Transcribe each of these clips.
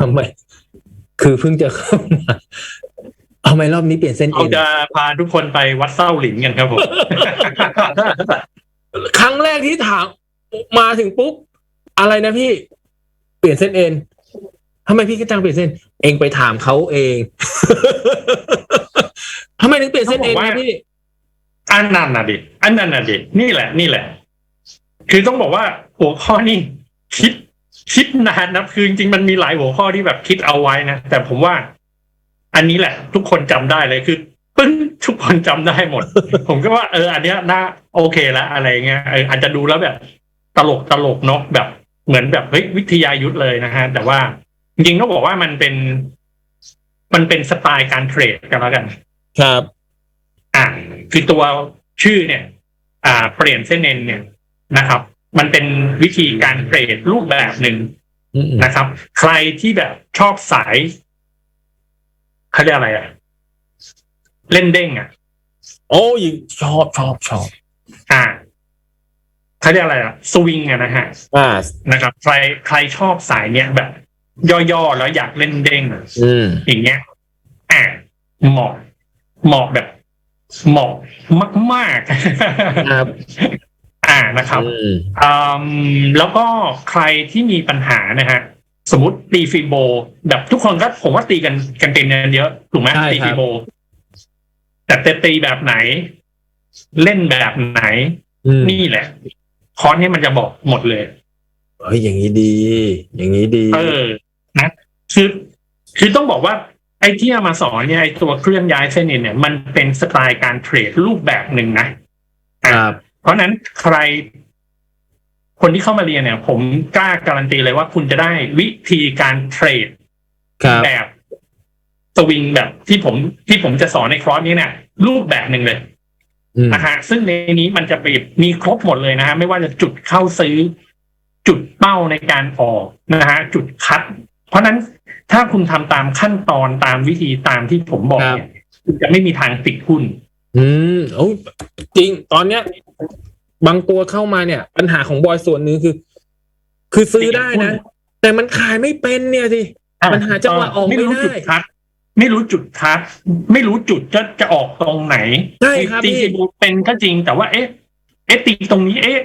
ทำไมคือเพิ่งจะเข้ามาเอาไหมรอบนี้เปลี่ยนเส้นเราเอ็นจะพาทุกคนไปวัดเส้าหลินกันครับผม ครั้งแรกที่ถามมาถึงปุ๊บอะไรนะพี่ เปลี่ยนเส้นเอ็นทำไมพี่ก็จังเปลี่ยนเส้น เองไปถามเขาเอง ทำไมถึงเปลี่ยนเส้นเอ็นต้องบอกนะว่าพี่ อันนั้นน่ะดิ อันนั้นน่ะดิ นี่แหละ นี่แหละ คือต้องบอกว่าหัวข้อนี่คิด คิดนานนะคือจริงๆมันมีหลายหัวข้อที่แบบคิดเอาไว้นะ แต่ผมว่า อันนี้แหละ ทุกคนจำได้เลยคือปึ้งทุกคนจำได้หมด ผมก็ว่าเออ อันเนี้ยน่าโอเคแล้วอะไรเงี้ยเอออาจจะดูแล้วแบบ ตลกตลกเนาะแบบเหมือนแบบเฮ้ยวิทยายุทธเลยนะฮะ แต่ว่าจริงๆต้องบอกว่ามันเป็น มันเป็นสไตล์การเทรดกันแล้วกัน ครับ อ่าคือตัวชื่อเนี่ย อ่า เปลี่ยนเส้นเอ็นเนี่ยนะครับ มันเป็นวิธีการเทรดรูปแบบหนึ่งอืมนะครับ ใครที่แบบชอบสายเขาเรียกอะไรอะเล่นเด้งอะโอ้ยชอบชอบชอบอ่าเขาเรียกอะไรอะสวิงอะนะฮะอ่านะครับ ใครใครชอบสายเนี้ยแบบ ย่อๆแล้วอยากเล่นเด้งอะอืมอย่างเงี้ยอ่าเหมาะเหมาะแบบเหมาะมากๆครับ อ่านะครับอืมอืมแล้วก็ใครที่มีปัญหานะฮะสมมติตีฟีโบ แบบทุกคนก็ผมว่าตีกันกันเป็นเยอะถูกไหมใช่ครับตีฟีโบ แต่จะตีแบบไหน เล่นแบบไหนอืมนี่แหละ คอร์สนี้มันจะบอกหมดเลยเฮ้ยอย่างนี้ดี อย่างนี้ดี เออ นะคือคือต้องบอกว่าไอ้ที่เอามาสอนเนี่ยไอ้ตัวเคลื่อนย้ายเส้นเอ็นเนี่ย มันเป็นสไตล์การเทรดรูปแบบหนึ่งนะอะครับ เพราะฉะนั้นใคร คนที่เข้ามาเรียนเนี่ย ผมกล้าการันตีเลยว่าคุณจะได้วิธีการเทรดครับแบบสวิงแบบที่ผมที่ผมจะสอนในคอร์สนี้เนี่ยรูปแบบหนึ่งเลยอืมนะฮะซึ่งในนี้มันจะไปมีครบหมดเลยนะฮะไม่ว่าจะจุดเข้าซื้อ จุดเป้าในการออกนะฮะจุดคัด เพราะฉะนั้นถ้าคุณทำตามขั้นตอนตามวิธีตามที่ผมบอกเนี่ยคุณจะไม่มีทางติดหุ้น อืมโอ้ยจริง ตอนเนี้ย บางตัวเข้ามาเนี่ย ปัญหาของบอยส่วนหนึ่งคือ คือซื้อได้นะ แต่มันขายไม่เป็นเนี่ยสิปัญหาจังหวะออกไม่รู้ได้จุดคัดไม่รู้จุดคัดไม่รู้จุดจะจะออกตรงไหนใช่ครับตีพี่ฟีโบเป็นก็จริงแต่ว่า เอ๊ะ เอ๊ะตีตรงนี้ เอ๊ะ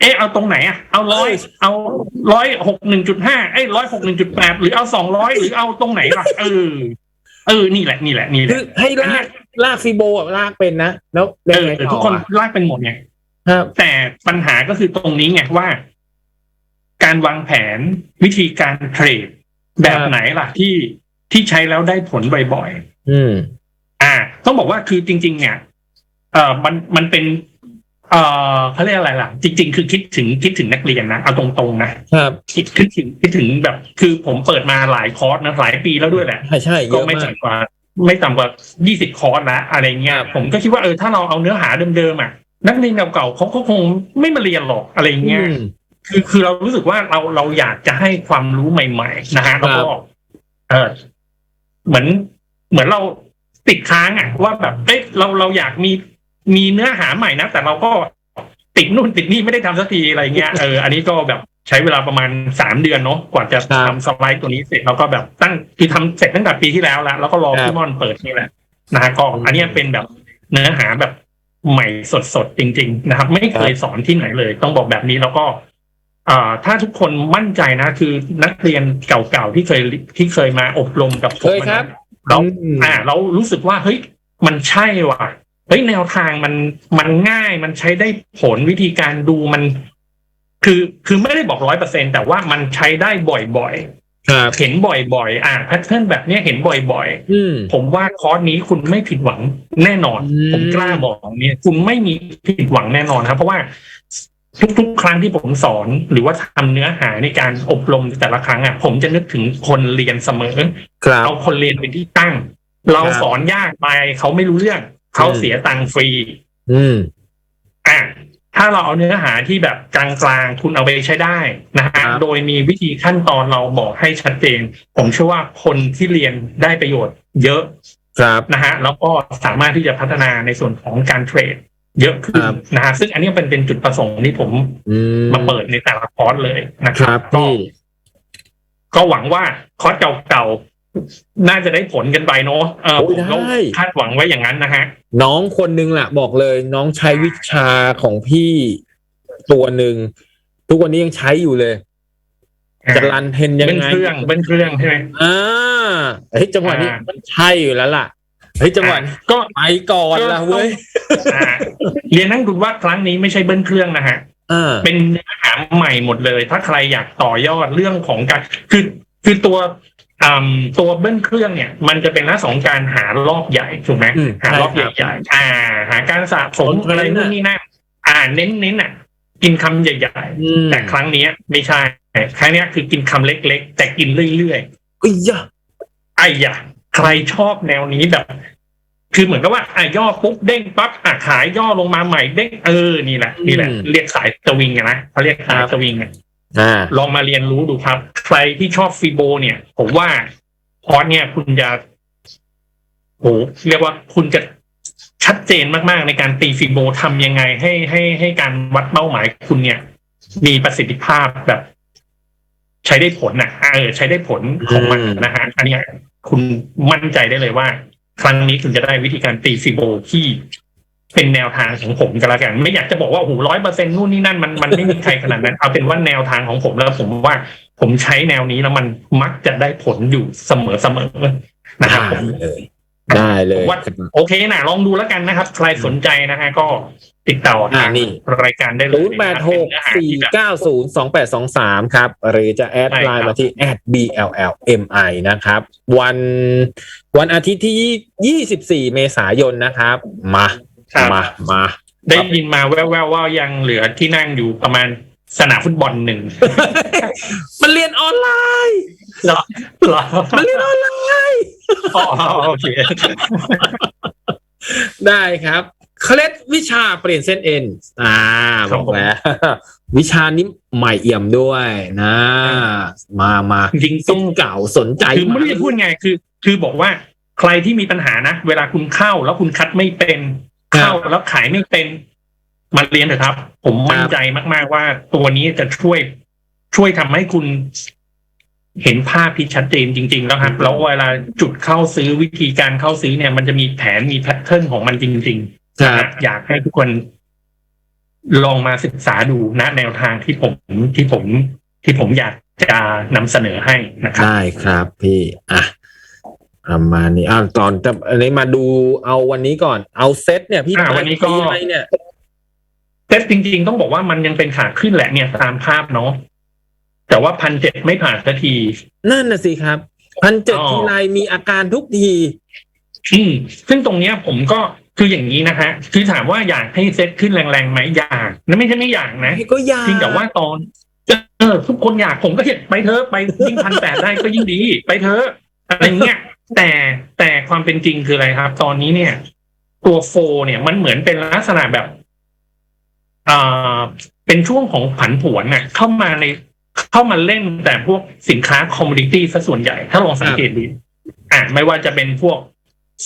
เอ๊ะเอาตรงไหนอะเอาร้อยเอาร้อยหกหนึ่งจุดห้าเอ้ร้อยหกหนึ่งจุดแปดหรือเอาสองร้อยหรือเอาตรงไหนล่ะเออเออนี่แหละนี่แหละนี่แหคืละอให้ลาก ลากฟีโบอะลากเป็นนะแล้วเอยังอไงต่อทุกคนอะลากเป็นหมดไงครับแต่ปัญหาก็คือตรงนี้ไงว่า การวางแผนวิธีการเทรดแบบไหนล่ะที่ที่ใช้แล้วได้ผลบ่อยๆอืม อ่า ต้องบอกว่าคือจริง ๆ เนี่ย เอ่อมันมันเป็น เอ่อเขาเรียกอะไรล่ะ จริง ๆ คือคิดถึงคิดถึงนักเรียนนะเอาตรงๆนะครับคิดคิดถึงคิดถึงแบบ คือผมเปิดมาหลายคอร์สนะหลายปีแล้วด้วยแหละใช่ใช่เยก็อะไม่มากต่ำกว่า ไม่ต่ำกว่ายี่สิบคอร์สละอะไรเงี้ยผมก็คิดว่าเออถ้าเราเอาเนื้อหาเดิมๆอะนักเรียนเก่าๆเขาก็คงไม่มาเรียนหรอกอะไรเงี้ยอืมคือคือเรารู้สึกว่าเราเราอยากจะให้ความรู้ใหม่ๆนะฮะแล้วก็เออเหมือนเหมือนเราติดค้างอะ ว่าแบบเอ้ยเราเราอยากมีมีเนื้อหาใหม่นะแต่เราก็ติดนู่นติดนี่ไม่ได้ทำสักทีอะไรเงี้ยเอออันนี้ก็แบบ ใช้เวลาประมาณสามเดือนเนาะกว่าจะครับทำสไลด์ตัวนี้เสร็จแล้วก็แบบตั้งคือทำเสร็จตั้งแต่ปีที่แล้วแล้วแล้วก็รอครับพี่มอนเปิดนี่แหละนะฮะก็อันเนี้ยเป็นแบบเนื้อหาแบบใหม่สดๆจริง ๆ นะครับ ไม่เคยสอนที่ไหนเลย ต้องบอกแบบนี้แล้วก็อ่าถ้าทุกคนมั่นใจนะ คือนักเรียนเก่าๆที่เคยที่เคยมาอบรมกับผเคมยครับนะแล้วอืมอ่า เรารู้สึกว่าเฮ้ยมันใช่ว่ะเฮ้ยแนวทางมันมันง่ายมันใช้ได้ผลวิธีการดูมัน คือคือไม่ได้บอกร้อยเปอร์เซ็นแต่ว่ามันใช้ได้บ่อยครับๆเห็นบ่อยๆ อ่าแพทเทิร์นแบบเนี้ยเห็นบ่อยอืมๆผมว่าคอร์สนี้คุณไม่ผิดหวังแน่นอนอืมผมกล้าบอกเนี่ยคุณไม่มีผิดหวังแน่นอนครับ เพราะว่าทุกๆ ครั้งที่ผมสอนหรือว่าทำเนื้อหาในการอบรมแต่ละครั้งอะ ผมจะนึกถึงคนเรียนเสมอครับเอาคนเรียนเป็นที่ตั้ง เราครับสอนยากไปเขาไม่รู้เรื่อง เขาอืมเสียตังค์ฟรีอืมอะ ถ้าเราเอาเนื้อหาที่แบบกลางๆคุณเอาไปใช้ได้นะคฮะรับโดยมีวิธีขั้นตอนเราบอกให้ชัดเจน ผมเชื่อว่าคนที่เรียนได้ประโยชน์เยอะครับนะฮะแล้วก็สามารถที่จะพัฒนาในส่วนของการเทรด เยอะขึ้นครับนะฮะซึ่งอันนี้เป็นเป็นจุดประสงค์ที่ผมอืมมาเปิดในแต่ละคอร์สเลยนะคครัรับบก็พี่ก็หวังว่าคอร์สเก่าๆ น่าจะได้ผลกันไปเนาะเออผมก็คาดหวังไว้อย่างนั้นนะฮะ น้องคนนึงแหละบอกเลย น้องใช้วิชาของพี่ตัวหนึ่งทุกวันนี้ยังใช้อยู่เลยจะรันเทนยังเบิ้ลไงเครื่องเบิ้ลเครื่องใช่ไหมอ่าเฮ้ยจังหวะนี้อ่ามัมันใช่อยู่แล้วล่ะเฮ้ยจังหวะนี้ก็ไปก่อนละเว้ยอ่าเรียนนั่งดูว่าครั้งนี้ไม่ใช่เบิ้ลเครื่องนะฮะอ่าเป็นเนื้อหาใหม่หมดเลย ถ้าใครอยากต่อยอดเรื่องของการคือคือตัวอ่า ตัวเบิ้ลเครื่องเนี่ย มันจะเป็นลักษณะของการหารอบใหญ่ถูกไหมอืมหารอบใช่ครับใหญ่ๆอ่า หาการสะสมผลเพลินอะไรนู่นน่ะ นี่นั่นอ่าเน้นเน้นๆอะ กินคำใหญ่อืมๆ แต่ครั้งเนี้ยไม่ใช่ครั้งเนี้ยคือกินคำเล็กๆ แต่กินเรื่อยๆอุ้ยยะ ไอ้ยะใครชอบแนวนี้แบบ คือเหมือนกับว่าอะย่อปุ๊บเด้งปั๊บอะขายย่อลงมาใหม่เด้งเออนี่แหละนี่แหละเรียกสายสวิงอะนะเขาเรียกสายสวิงอะอ่า ลองมาเรียนรู้ดูครับ ใครที่ชอบฟีโบ เนี่ย ผมว่าคอร์สเนี่ยคุณจะโหเรียกว่าคุณจะชัดเจนมากๆ ในการตีฟีโบทำยังไง ให้ให้ให้การวัดเป้าหมายคุณเนี่ย มีประสิทธิภาพแบบ ใช้ได้ผลนะเออ ใช้ได้ผลของมันอืมนะฮะอันเนี้ยคุณมั่นใจได้เลยว่า ครั้งนี้คุณจะได้วิธีการตีฟิโบที่ เป็นแนวทางของผมก็แล้วกัน ไม่อยากจะบอกว่าโอ้โหร้อยเปอร์เซ็นนู่นนี่นั่นมันมันไม่มีใครขนาดนั้น เอาเป็นว่าแนวทางของผมแล้วผมว่าผมใช้แนวนี้แล้วมันมักจะได้ผลอยู่เสมอเสมอๆนะครับผมได้เลยได้เลยว่าโอเคนะลองดูแล้วกันนะครับ ใครสนใจนะฮะก็ติดต่ออ่าทางนี่รายการได้เลยศูนย์แปดหกเป็นเนื้อหาสี่ที่แบบเก้าศูนย์สองแปดสองสามครับ หรือจะแอดใช่ครับไลน์มาที่ @bllmi นะครับ วันวันอาทิตย์ที่ยี่สิบสี่เมษายนนะครับ มาครับ มามาได้ยินมาแว่วๆว่ายังเหลือที่นั่งอยู่ประมาณสนามฟุตบอลหนึ่ง มันเรียนออนไลน์เหรอเหรอมันเรียนออนไลน์อ๋อโอเค ได้ครับเคล็ดวิชาเปลี่ยนเส้นเอ็น อ่าครับบอกแล้ววิชานี้ใหม่เอี่ยมด้วยนะ มามาจริงๆต้งเก่าสนใจคือไม่รู้จะพูดไงคือ คือบอกว่าใครที่มีปัญหานะ เวลาคุณเข้าแล้วคุณคัดไม่เป็น เข้าแล้วขายไม่เป็นมาเรียนเถอะครับ ผมมั่นใจมาก ๆ ว่าตัวนี้จะช่วยช่วยทำให้คุณเห็นภาพที่ชัดเจนจริง ๆ แล้วครับ แล้วเวลาจุดเข้าซื้อวิธีการเข้าซื้อเนี่ย มันจะมีแผนมีแพทเทิร์นของมันจริงๆครับอยากให้ทุกคนลองมาศึกษาดูนะแนวทางที่ผมที่ผมที่ผมอยากจะนำเสนอให้นะครับ ได้ครับพี่อะ ประมาณนี้อ่าตอนจะอันนี้มาดูเอาวันนี้ก่อน เอาเซตเนี่ยพี่อ่าวันนี้ก็ ตีอะไรเนี่ยแต่จริงๆ ต้องบอกว่ามันยังเป็นขาขึ้นแหละเนี่ยตามภาพเนาะแต่ว่าพันเจ็ดไม่ผ่านสักที นั่นน่ะสิครับพันเจ็ดอ๋อ ทีไรมีอาการทุกที อืมซึ่งตรงเนี้ยผมก็คืออย่างนี้นะฮะคือถามว่าอยากให้เซ็ตขึ้นแรงๆไหมอยากนั่นไม่ใช่ไม่อยากนะก็ยาจริงแต่ว่าตอนเออทุกคนอยากผมก็เห็นไปเถอะไปยิ่งพันแปดได้ก็ยิ่งดี ไปเถอะอะไรเงี้ย แต่แต่ความเป็นจริงคืออะไรครับ ตอนนี้เนี่ย ตัวโฟเนี่ยมันเหมือนเป็นลักษณะแบบอ่าเป็นช่วงของผันผวนน่ะ เข้ามาในเข้ามาเล่นแต่พวกสินค้าคอมมูนิตี้ซะส่วนใหญ่ ถ้าลองสังเกตดูอะไม่ว่าจะเป็นพวก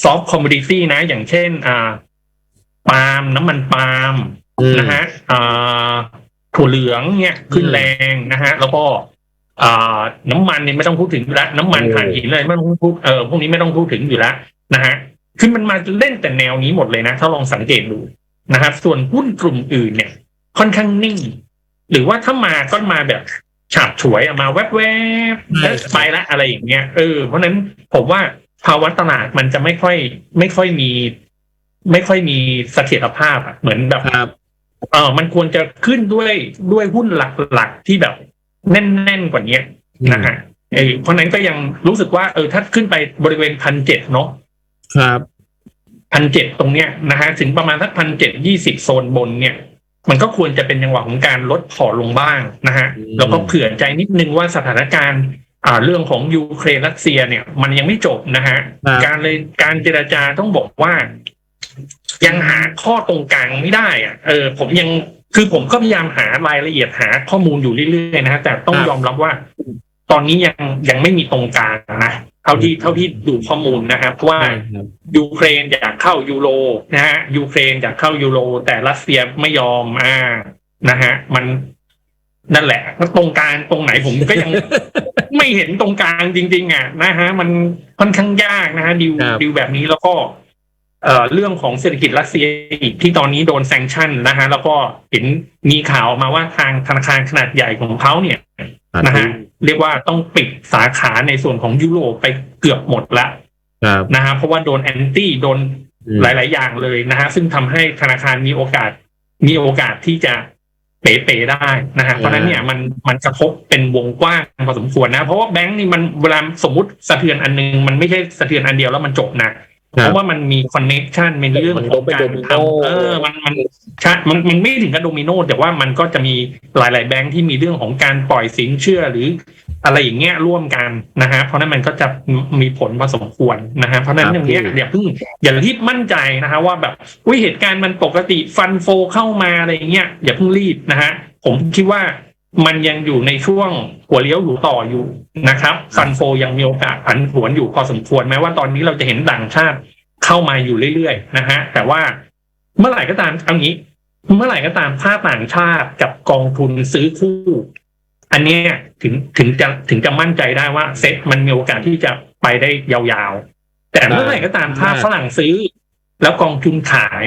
ซอฟต์คอมมูนิตี้นะ อย่างเช่น อ่าปาล์มน้ำมันปาล์มอืมนะฮะอ่าถั่วเหลืองเนี่ยขึ้นอืมแรงนะฮะ แล้วก็ อ่าน้ำมันเนี่ยไม่ต้องพูดถึงอยู่แล้วน้ำมันโอ้ถ่านหินเลยไม่ต้องพูดเออพวกนี้ไม่ต้องพูดถึงอยู่แล้วนะฮะคือมันมาเล่นแต่แนวนี้หมดเลยนะถ้าลองสังเกตดูนะครับ ส่วนหุ้นกลุ่มอื่นเนี่ย ค่อนข้างนิ่ง หรือว่าถ้ามาก็มาแบบฉาบฉวยอะมาแวบๆแล้วไปละอะไรอย่างเงี้ยเออเพราะฉะนั้นผมว่าภาวะตลาดมันจะไม่ค่อย ไม่ค่อยมี ไม่ค่อยมีเสถียรภาพอะเหมือนแบบครับเออมันควรจะขึ้นด้วยด้วยหุ้นหลักๆที่แบบ แน่นๆกว่านี้นะฮะเออเพราะฉะนั้นก็ยังรู้สึกว่าเออถ้าขึ้นไปบริเวณพันเจ็ดเนาะครับพันเจ็ดตรงเนี้ยนะฮะถึงประมาณสักพันเจ็ดยี่สิบโซนบนเนี่ย มันก็ควรจะเป็นจังหวะของการลดพอร์ตลงบ้างนะฮะอืมแล้วก็เผื่อใจนิดนึงว่าสถานการณ์อ่าเรื่องของยูเครนรัสเซียเนี่ย มันยังไม่จบนะฮะครับการเลยการเจรจาต้องบอกว่า ยังหาข้อตรงกลางไม่ได้อะเออ ผมยัง คือผมก็พยายามหารายละเอียดหาข้อมูลอยู่เรื่อยๆนะฮะแต่ต้องครับยอมรับว่า ตอนนี้ยังยังไม่มีตรงกลางนะเท่าที่เท่าที่ดูข้อมูลนะครับว่าใช่ครับยูเครนอยากเข้ายูโรนะฮะยูเครนอยากเข้ายูโรแต่รัสเซียไม่ยอมอ่านะฮะมันนั่นแหละตรงกลางตรงไหนผมก็ยัง ไม่เห็นตรงกลางจริง ๆ อะนะฮะมันค่อนข้างยากนะฮะดิวครับดิวแบบนี้แล้วก็ เอ่อเรื่องของเศรษฐกิจรัสเซียอีกที่ตอนนี้โดนแซงชั่นนะฮะแล้วก็เห็นมีข่าวออกมาว่าทางธนาคารขนาดใหญ่ของเขาเนี่ยนะฮะเรียกว่าต้องปิดสาขาในส่วนของยุโรปไปเกือบหมดละครับนะฮะเพราะว่าโดนแอนตี้โดนอืมหลาย ๆ อย่างเลยนะฮะซึ่งทำให้ธนาคารมีโอกาส มีโอกาสที่จะเป๋ๆได้นะฮะเพราะฉะนั้นเนี่ยมันมันกระทบเป็นวงกว้างพอสมควรนะ เพราะว่าแบงก์นี่มันเวลาสมมติสะเทือนอันนึง มันไม่ใช่สะเทือนอันเดียวแล้วมันจบนะค เพรับราะว่ามันมีคอนเน็ชันมีเรื่องของการมันโดมิโนทำเออมันมันใช่มันมันไม่ถึงกับโดมิโนแต่ว่ามันก็จะมีหลาย ๆ แบงค์ที่มีเรื่องของการปล่อยสินเชื่อหรือ อะไรอย่างเงี้ยร่วมกันนะฮะเพราะนั้นมันก็จะมีผลพอสมควรนะฮะเพราะนั้นอย่างเนี้ยอย่าเพิ่งอย่ารีบมั่นใจนะฮะว่าแบบวิเหตุการณ์มันปกติฟันโฟเข้ามาอะไรอย่างเงี้ยอย่าเพิ่งรีบนะฮะผมคิดว่า มันยังอยู่ในช่วงหัวเลี้ยวอยู่ต่ออยู่นะครับฟันโฟยังมีโอกาสผันผวนอยู่พอสมควรแม้ว่าตอนนี้เราจะเห็นต่างชาติเข้ามาอยู่เรื่อยๆนะฮะแต่ว่าเมื่อไหร่ก็ตามเอางี้ เมื่อไหร่ก็ตามถ้าต่างชาติกับกองทุนซื้อคู่ อันนี้ถึงถึงจะถึงจะมั่นใจได้ว่าเซ็ตมันมีโอกาสที่จะไปได้ยาวๆ แต่เมื่อไหร่ก็ตามถ้าฝรั่งซื้อ แล้วกองทุนขาย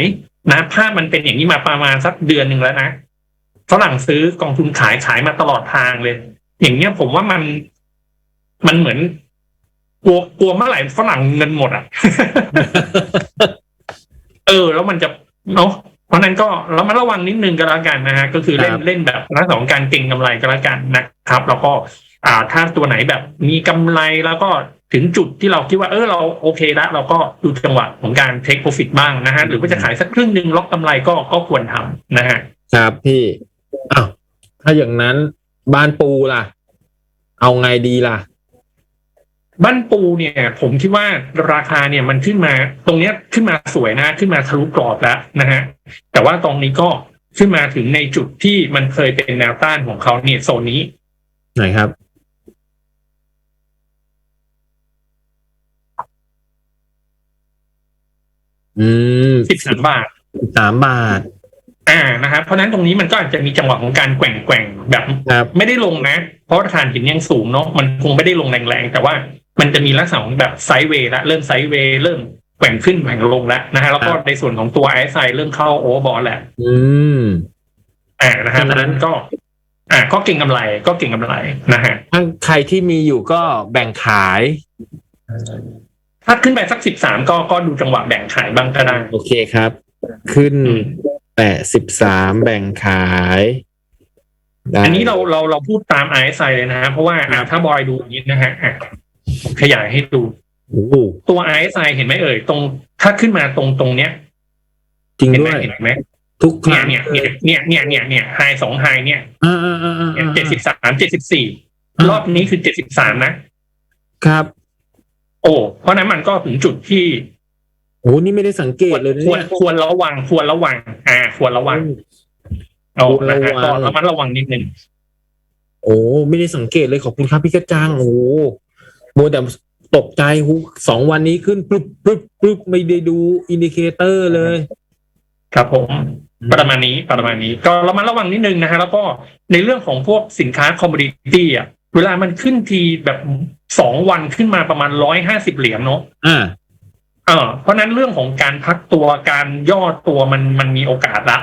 นะภาพมันเป็นอย่างนี้มาประมาณสักเดือนหนึ่งแล้วนะ ฝรั่งซื้อกองทุนขายขายมาตลอดทางเลย อย่างเงี้ยผมว่ามันมันเหมือน กลัวกลัวเมื่อไหร่ฝรั่งเงินหมดอะ เออ แล้วมันจะเนาะเพราะนั้นก็เรามาระวังนิดนึงก็แล้วกันนะฮะก็คือเล่นครับเล่นแบบลักษณะของการเก็งกำไรก็แล้วกันนะครับ แล้วก็อ่าถ้าตัวไหนแบบมีกำไรแล้วก็ถึงจุดที่เราคิดว่าเออเราโอเคแล้วเราก็ดูจังหวะของการเทคโปรฟิตบ้างนะฮะหรือว่าจะขายสักครึ่งหนึ่งล็อกกำไรก็ก็ควรทำนะฮะครับพี่ อ้าวถ้าอย่างนั้นบ้านปูล่ะ เอาไงดีล่ะ บ้านปูเนี่ย ผมคิดว่าราคาเนี่ยมันขึ้นมา ตรงเนี้ยขึ้นมาสวยนะขึ้นมาทะลุกรอบแล้วนะฮะแต่ว่าตรงนี้ก็ขึ้นมาถึงในจุดที่มันเคยเป็นแนวต้านของเขาเนี่ยโซนนี้ไหนครับอืมสิบสามบาทสามบาท อ่านะครับเพราะฉะนั้นตรงนี้มันก็อาจจะมีจังหวะของการแกว่งแกว่งๆแบบครับไม่ได้ลงนะ เพราะว่าฐานหินยังสูงเนาะมันคงไม่ได้ลงแรงๆ แต่ว่ามันจะมีลักษณะของแบบไซด์เวย์ละเริ่มไซด์เวย์เริ่มแกว่งขึ้นแกว่งลงแล้วนะฮะแล้วก็ครับในส่วนของตัวไอซ์ไซเริ่มเข้าโอเวอร์บอลแหละอืมอ่านะฮะฉะนั้นเพราะฉะนั้นก็ อ่าก็เก่งกำไรก็เก่งกำไรนะฮะถ้าใครที่มีอยู่ก็แบ่งขายถ้าขึ้นไปสักสิบสามก็ก็ดูจังหวะแบ่งขายบ้างก็ได้โอเคครับ ขึ้นอืม แปะสิบสามแบ่งขายได้อันนี้เราเราเราพูดตามไอซ์ไซเลยนะฮะเพราะว่าอ่าถ้าบอยดูอย่างนี้นะฮะอะขยายให้ดูโอ้โหตัวไอซ์ไซเห็นไหมเอ่ยตรง ถ้าขึ้นมาตรงตรงเนี้ย จริงเห็นไหด้มวยเห็นไหมทุกคเนี่ยรั้งเนี่ยเนี่ยเนี่ยเนี่ยเนี่ยเนี่ยไฮสองไฮเนี่ยอ่าอ่าอ่าอ่าเจ็ดสิบสามเจ็ดสิบสี่รอบนี้คือเจ็ดสิบสามนะครับ โอ้เพราะนั้นมันก็ถึงจุดที่โอ้นี่ไม่ได้สังเกควตรเลยนะควรเนี่ยควรระวัง ควรระวัง อ่า ควรระวังโอ้ควรนะระฮะวังก็ระมัดระวังนิดนึงโอ้ไม่ได้สังเกตเลยขอบคุณครับพี่กระจังโอ้โมวแต่ตกใจหูสองวันนี้ขึ้นปึ๊บปึ๊บปึ๊บไม่ได้ดูอินดิเคเตอร์เลย ครับผมประมาณนี้ประมาณนี้ ก็ระมัดระวังนิดนึงนะฮะแล้วก็ในเรื่องของพวกสินค้าคอมมดิตี้อะเวลามันขึ้นทีแบบสองวันขึ้นมาประมาณร้อยห้าสิบเหรียญเนาะอ่า เออเพราะฉะนั้นเรื่องของการพักตัวการย่อตัวมันมันมีโอกาสละ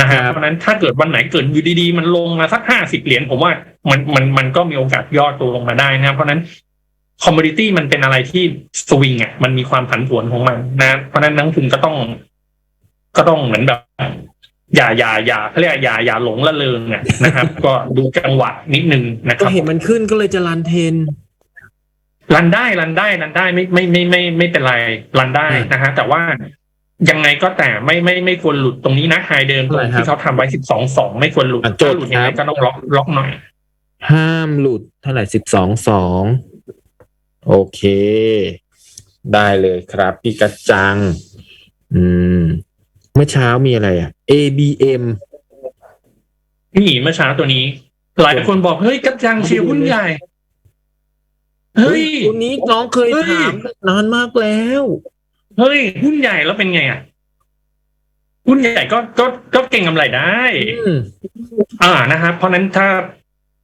นะฮะครับเพราะฉะนั้นถ้าเกิดวันไหนเกิดอยู่ดีๆ มันลงมาสักห้าสิบเหรียญผมว่ามันมันมันก็มีโอกาสย่อตัวลงมาได้นะครับเพราะฉะนั้นคอมม o ดิตี้มันเป็นอะไรที่สวิงอะมันมีความผันผวนของมันนะ เพราะฉะนั้นนักลงทุนก็ต้อง ก็ต้องเหมือนแบบ อย่าอย่าอย่าเขาเรียกอย่าอย่าหลงละเริงอะนะครับ ก็ดูจังหวะนิดนึงนะคก็รับเห็นมันขึ้นก็เลยจะรันเทน รันได้รันได้รันได้ไม่ไม่ไม่ไม่ไม่เป็นไรรันได้อืมนะฮะแต่ว่ายังไงก็แต่ไม่ไม่ไม่ควรหลุดตรงนี้นะไฮเดิมตรงเท่าไหร่ครับที่เขาทำไว้สิบสองสองไม่ควรหลุดอะจดถ้าหลุดยังไงครับก็ต้องล็อกล็อกหน่อย ห้ามหลุดเท่าไหร่สิบสองสองโอเค ได้เลยครับ พี่กระจัง อืม เมื่อเช้ามีอะไรอะ ABM นี่เมื่อเช้าตัวนี้ หลายคนบอก เฮ้ยกัจจังเชียร์หุ้นใหญ่ เฮ้ยตัวนี้น้องเคยเฮ้ยถามนานมากแล้ว เฮ้ยหุ้นใหญ่แล้วเป็นไงอะหุ้นใหญ่ก็ก็ก็เก่งกำไรได้อืมอ่านะครับเพราะฉะนั้นถ้า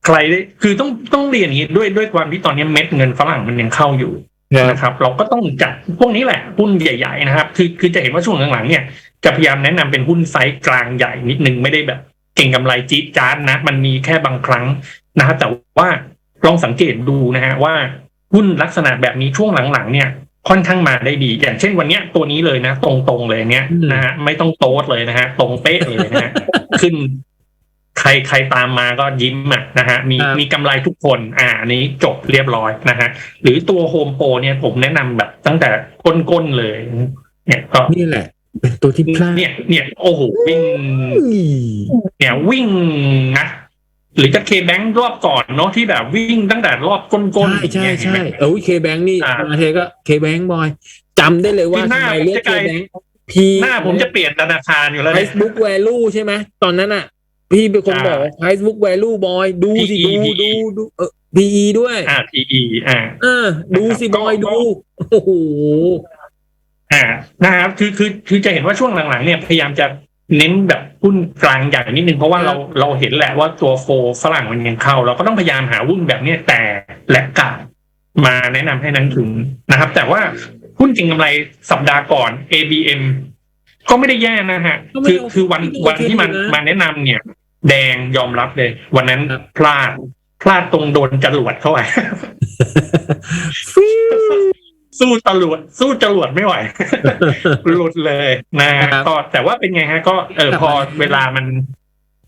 ใครได้คือต้องต้องเรียนอย่างนี้ด้วยด้วยความที่ตอนนี้เม็ดเงินฝรั่งมันยังเข้าอยู่ครับนะครับ เราก็ต้องจัดพวกนี้แหละหุ้นใหญ่ ๆ นะครับ คือคือจะเห็นว่าช่วงหลังๆเนี่ยจะพยายามแนะนำเป็นหุ้นไซส์กลางใหญ่นิดนึงไม่ได้แบบ เก่งกำไรจี๊ดจ๊าดนะ มันมีแค่บางครั้งนะครับแต่ว่า ลองสังเกตดูนะฮะว่าหุ้นลักษณะแบบนี้ช่วงหลังๆ เนี่ยค่อนข้างมาได้ดี อย่างเช่นวันเนี้ยตัวนี้เลยนะ ตรงๆเลยเนี้ยนะฮะไม่ต้องโต๊ดเลยนะฮะตรงเป๊ะเลยนะฮะขึ้น ใครใครตามมาก็ยิ้มอะนะฮะมีครับมีกำไรทุกคน อ่าอันนี้จบเรียบร้อยนะฮะหรือตัวโฮมโปรเนี่ยผมแนะนำแบบตั้งแต่ก้นๆเลย เนี่ยก็นี่แหละเป็นตัวที่พลาดเนี่ย เนี่ย โอ้โหวิ่งอุ้ยเนี่ยวิ่งนะ หรือจะเคแบงรอบก่อนเนาะที่แบบวิ่งตั้งแต่รอบก้นๆใช่อย่างใช่เงี้ยใช่เออเคแบงนี่อ่ามาเทก็เคแบงบอยจำได้เลยว่าคือหน้าทำไมเลือกจะเคกลายแบงพีหน้าผมจะเปลี่ยนธนาคารอยู่แล้วเฟเนี่ยซบุ๊กแวลูใช่ไหมตอนนั้นอะ พี่เป็นคนใช่บอกเฟซบุ๊กแวลูบอยดูสิ PE ดูดูดูเออพีด้วยอ่า PE อ่าเออ ดูสินะครับบอยก็ดูโอ้โหอ่านะครับคือคือคือจะเห็นว่าช่วงหลังๆเนี่ยพยายามจะ เน้นแบบหุ้นกลางใหญ่นิดนึงเพราะว่าเราเราเห็นแหละว่าตัวโฟฝรั่งมันยังเข้า เราก็ต้องพยายามหาหุ้นแบบเนี้ยแต่และกาดมาแนะนำให้นักลงทุนนะครับ แต่ว่าหุ้นจริงกำไรสัปดาห์ก่อน ABM ก็ไม่ได้แย่นะฮะก็ไม่คือโอเคคือวันก็โอเควันที่มันอยู่นะมาแนะนำเนี่ย แดงยอมรับเลย วันนั้นครับพลาดพลาดตรงโดนจรวดเข้าไปฟิว สู้ตำรวจสู้จรวดไม่ไหวหลุดเลยนะฮะครับก็แต่ว่าเป็นไงฮะ ก็เออครับพอเวลามัน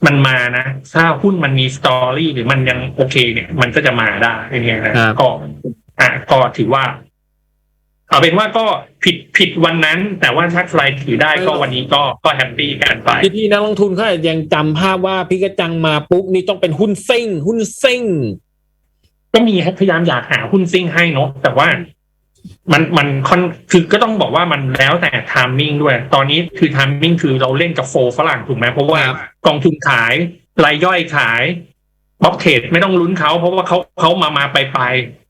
มันมานะถ้าหุ้นมันมีสตอรี่หรือมันยังโอเค เนี่ย มันก็จะมาได้อย่างเงี้ยนะครับก็อะก็ถือว่า เอาเป็นว่าก็ผิดผิดวันนั้น แต่ว่าถ้าใครถือได้ก็วันนี้ก็ก็แฮปปี้กันไปพี่พี่ๆนักลงทุนเขาอาจจะยังจำภาพว่าพี่กระจังมาปุ๊บนี่ต้องเป็นหุ้นเซ้งหุ้นเซ้งก็มีครับพยายามอยากหาหุ้นซิ่งให้เนาะแต่ว่า มันมันค่อนคือก็ต้องบอกว่ามันแล้วแต่ทามมิ่งด้วย ตอนนี้คือทามมิ่งคือเราเล่นกับโฟฝรั่งถูกไหมเพราะว่าครับกองทุนขายรายย่อยขายบล็อกเทรดไม่ต้องลุ้นเขาเพราะว่าเขาเขามามาไปไป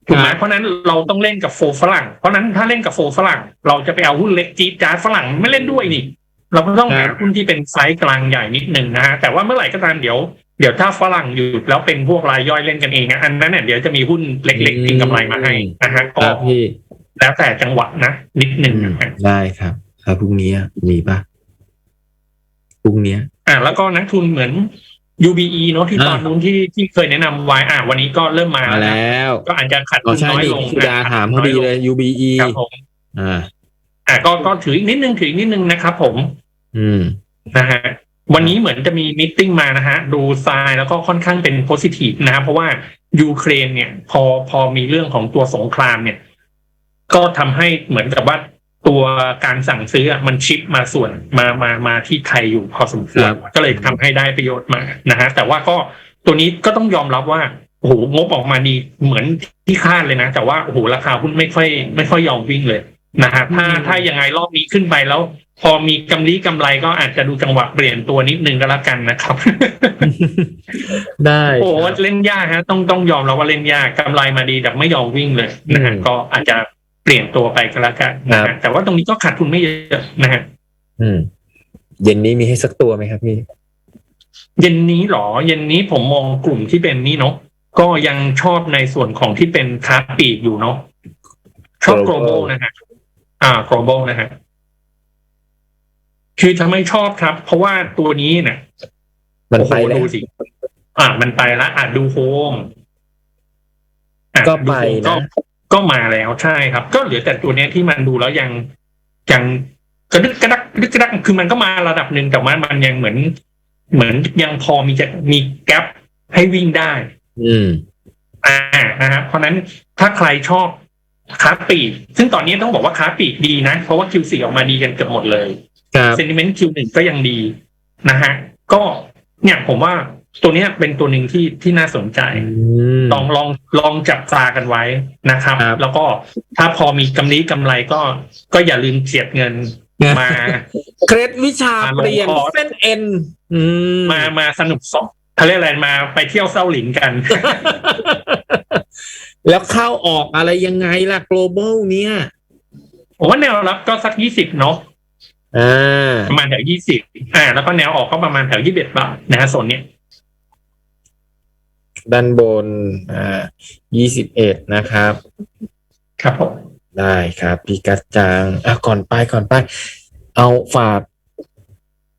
ถูกไหมเพราะฉะนั้นเราต้องเล่นกับโฟฝรั่ง เพราะฉะนั้นถ้าเล่นกับโฟฝรั่ง เราจะไปเอาหุ้นเล็กจี๊ดจ๊าดฝรั่งไม่เล่นด้วยนี่เราก็ต้องหาหุ้นที่เป็นไซส์กลางใหญ่นิดหนึ่งนะฮะแต่ว่าเมื่อไหร่ก็ตามเดี๋ยวเดี๋ยวถ้าฝรั่งหยุดแล้วเป็นพวกรายย่อยเล่นกันเองอะอันนั้นเนี่ยเดี๋ยวจะมีหุ้นเล็กๆกินกำไรมาให้นะฮะคก็รับพี่ แล้วแต่จังหวะนะ นิดหนึ่งนะฮะได้ครับครับพรุ่งนี้อะมีปะพรุ่งนี้อ่าแล้วก็นักทุนเหมือน UBE เนอะที่อ่าตอนนู้นที่ที่เคยแนะนำไว้อ่าวันนี้ก็เริ่มมามานะแล้ว ก็อาจจะขัดอ๋อทุนใช่น้อยนี่ลงสุดาถามพอดีเลย UBE ครับผมอ่าอ่าก็ก็ถืออีกนิดนึงถืออีกนิดนึงนะครับผม อืมนะฮะวันนี้เหมือนจะมีมิ팅มานะฮะดูทรายแล้วก็ค่อนข้างเป็นโพซิทีฟนะครับเพราะว่ายูเครนเนี่ย พอพอมีเรื่องของตัวสงครามเนี่ย ก็ทำให้เหมือนกับว่าตัวการสั่งซื้ออะมันชิปมาส่วนมามามาที่ไทยอยู่พอสมควรครับก็เลยทำให้ได้ประโยชน์มานะฮะแต่ว่าก็ตัวนี้ก็ต้องยอมรับว่าโอ้โหงบออกมาดีเหมือนที่คาดเลยนะ แต่ว่าโอ้โหราคาหุ้นไม่ค่อย ไม่ค่อยยอมวิ่งเลยนะฮะถ้าถ้ายังไงรอบนี้ขึ้นไปแล้ว พอมีกำไรกำไรก็อาจจะดูจังหวะเปลี่ยนตัวนิดนึงก็แล้วกันนะครับ ได้โอ้โหครับเล่นยากฮะ ต้องต้องยอมรับว่าเล่นยากกำไรมาดีแต่ไม่ยอมวิ่งเลยนะฮะอืมก็อาจจะ เปลี่ยนตัวไปก็แล้วกันนะครัฮะบแต่ว่าตรงนี้ก็ขาดทุนไม่เยอะนะฮะอืม เย็นนี้มีให้สักตัวไหมครับพี่ เย็นนี้หรอ เย็นนี้ผมมองกลุ่มที่เป็นนี่เนาะก็ยังชอบในส่วนของที่เป็นค้าปลีกอยู่เนาะชอบ Global global นะฮะอ่า global นะฮะคือทำไมชอบครับ เพราะว่าตัวนี้เนี่ยมันโอ้โหไปแล้วดูสิอ่ามันไปละอะดูโฮมอะก็ไปดูโฮมนะ ก็ก็มาแล้วใช่ครับ ก็เหลือแต่ตัวเนี้ยที่มันดูแล้วยังยังกระดึกกระดักกระดึกกระดักคือมันก็มาระดับหนึ่งแต่ว่ามันยังเหมือน เหมือนยังพอมีจะมีแกลบให้วิ่งได้ อืมอ่านะฮะเพราะฉะนั้นถ้าใครชอบค้าปลีกซึ่งตอนนี้ต้องบอกว่าค้าปลีกดีนะ เพราะว่า Q4 ออกมาดีกันเกือบหมดเลยครับเซนิเมนต์ Q1 ก็ยังดีนะฮะก็เนี่ยผมว่า ตัวเนี้ยเป็นตัวหนึ่งที่ที่น่าสนใจอืมลองลองลองจับตากันไว้นะครับครับแล้วก็ถ้าพอมีกำไรกำไรก็ ก็อย่าลืมเจียดเงินมาเคล็ดวิชาเปลี่ยนมาลงคอร์สเส้นเอ็นอืมมามาสนุกซอกเขาเรียกอะไรมาไปเที่ยวเซาหลินกัน แล้วเข้าออกอะไรยังไงล่ะ global เนี่ยผมว่าแนวรับก็สักยี่สิบเนาะอ่าประมาณแถวยี่สิบอ่า แล้วก็แนวออกก็ประมาณแถวยี่สิบเอ็ดบาทนะฮะโซนเนี้ย ด้านบนอ่ายี่สิบเอ็ดนะครับ ครับผมได้ครับ พี่กัจจังอะก่อนไปก่อนไป เอาฝาก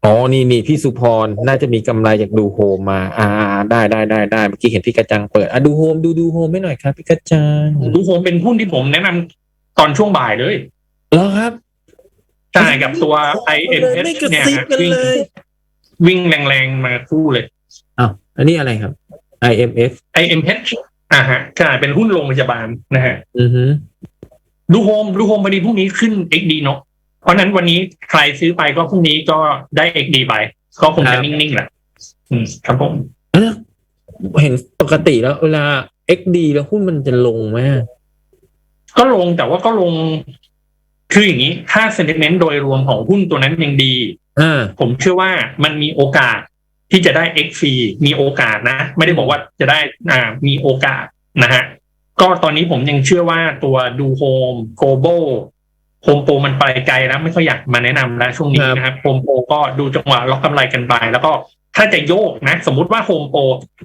อ๋อนี่นี่พี่สุพรน่าจะมีกำไรจากดูโฮมมาอ่าอ่าได้ได้ได้ได้เมื่อกี้เห็นพี่กัจจังเปิดอะดูโฮมดูดูโฮมไม่หน่อยครับ พี่กัจจังดูโฮมเป็นหุ้นที่ผมแนะนำตอนช่วงบ่ายเลยแล้วครับใช่กับตัวไม่ IMS กระเนี่ยซิบฮะกันวิ่งเลยวิ่งแรงๆมาคู่เลยอ้าวอันนี้อะไรครับ IMF IMH อ่าฮะใช่เป็นหุ้นโรงพยาบาลนะฮะอือฮึดูโฮมดูโฮมพอดีพรุ่งนี้ขึ้น XD เนอะเพราะฉะนั้นวันนี้ใครซื้อไปก็พรุ่งนี้ก็ได้ XD ไปก็คงจะนิ่งๆแหละอืมครับผมเอ้าเห็นปกติแล้วเวลา XD แล้วหุ้นมันจะลงไหมก็ลงแต่ว่าก็ลง คืออย่างนี้ ถ้าเซนติเมนต์โดยรวมของหุ้นตัวนั้นยังดีอ่าผมเชื่อว่ามันมีโอกาส ที่จะได้ X ฟรีมีโอกาสนะ ไม่ได้บอกว่าจะได้อ่ามีโอกาสนะฮะก็ตอนนี้ผมยังเชื่อว่าตัวดูโฮมโกลบอลโฮมโปรมันไปไกลแล้วไม่ค่อยอยากมาแนะนำแล้วช่วงนี้นะครับโฮมโปรก็ดูจังหวะล็อกกำไรกันไป แล้วก็ถ้าจะโยกนะ สมมุติว่าโฮมโปร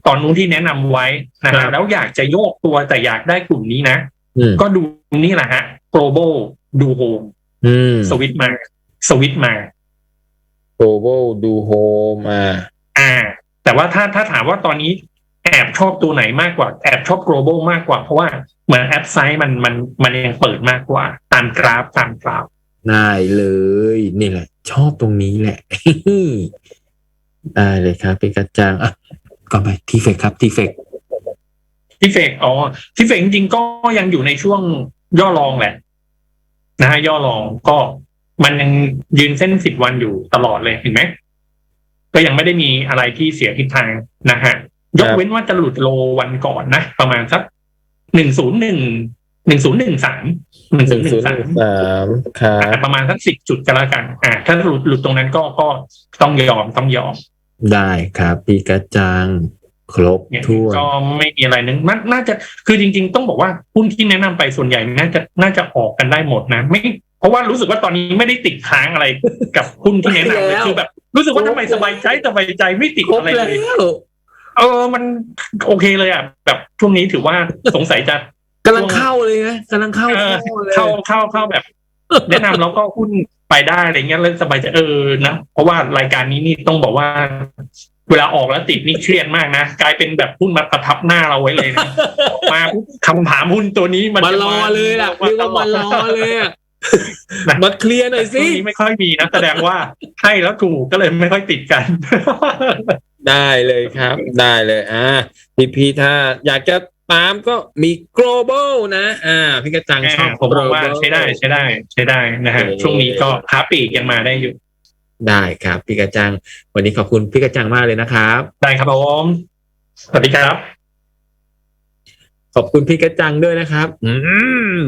ตอนนู้นที่แนะนำไว้นะฮะแล้วอยากจะโยกตัวแต่อยากได้กลุ่มนี้นะอืมก็ดูนี่แหละฮะ global ดูโฮมอืมสวิตมา สวิตมา global ดูโฮมอ่า อ่า แต่ว่าถ้าถ้าถามว่าตอนนี้แอบชอบตัวไหนมากกว่า แอบชอบ global มากกว่า เพราะว่าเหมือนแอปไซต์มันมันมันยังเปิดมากกว่า ตามกราฟตามกราฟได้เลยนี่แหละ ชอบตรงนี้แหละได้เลยครับพี่กัจจังอะก่อนไปทีเฟกครับทีเฟกที่เฟกอ๋อที่เฟกจริงๆก็ยังอยู่ในช่วงย่อรองแหละนะฮะย่อรองก็มันยังยืนเส้นสิบวันอยู่ตลอดเลยเห็นไหม ก็ยังไม่ได้มีอะไรที่เสียทิศทางนะฮะยกเว้นว่าจะหลุดโลวันก่อนนะ ประมาณสักหนึ่งศูนย์หนึ่งหนึ่งศูนย์หนึ่งสามหนึ่งหศูนึ่นงย์หนึ่ศูนงย์หสานึ่มงสามครับประมาณสักสิบจุดก็แล้วกัน อ่า ถ้าหลุดหลุดตรงนั้นก็ก็ต้องยอมต้องยอม ได้ครับพี่กัจจังครบเนี่ยถ้วนก็ไม่มีอะไรนึงมันน่าจะคือจริง ๆ ต้องบอกว่าหุ้นที่แนะนำไปส่วนใหญ่น่าจะน่าจะออกกันได้หมดนะ ไม่ เพราะว่ารู้สึกว่าตอนนี้ไม่ได้ติดค้างอะไรกับหุ้นที่แนะนำเลยแล้วคือแบบ รู้สึกว่าทำไมสบายใจสบายใจไม่ติดครบอะไรแล้เลยวเออมันโอเคเลยอะแบบช่วงนี้ถือว่าสงสัยจะกำลังเข้าเลยนะกำลังเข้าเออเข้าเลยเข้าเข้าเข้าแบบ แนะนำแล้วก็หุ้นไปได้อะไรเงี้ยแล้วสบายใจเออนะเพราะว่ารายการนี้นี่ต้องบอกว่า เวลาออกแล้วติดนี่เครียดมากนะกลายเป็นแบบหุ้นมาประทับหน้าเราไว้เลยนะออกมาปุ๊บคำถามหุ้นตัวนี้มันมาจะรอเลยล่ะมาเรียกตว่าลมาอดรอเลยอะนะ มาเคลียร์หน่อยช่สิวงนี้ไม่ค่อยมีนะแสดงว่าให้แล้วถูกก็เลยไม่ค่อยติดกัน ได้เลยครับ ได้เลยอ่าพี่พีถ้าอยากจะตามก็มี global นะ อ่า พี่กระจังชอบผมมองว่า global ใช้ได้ใช้ได้ใช้ได้นะฮะโอเคช่วงนี้ก็ค้าปลีกยังมาได้อยู่ ได้ครับ พี่กระจัง วันนี้ขอบคุณพี่กระจังมากเลยนะครับ ได้ครับผมสวัสดีครับ ขอบคุณพี่กระจังด้วยนะครับ อืม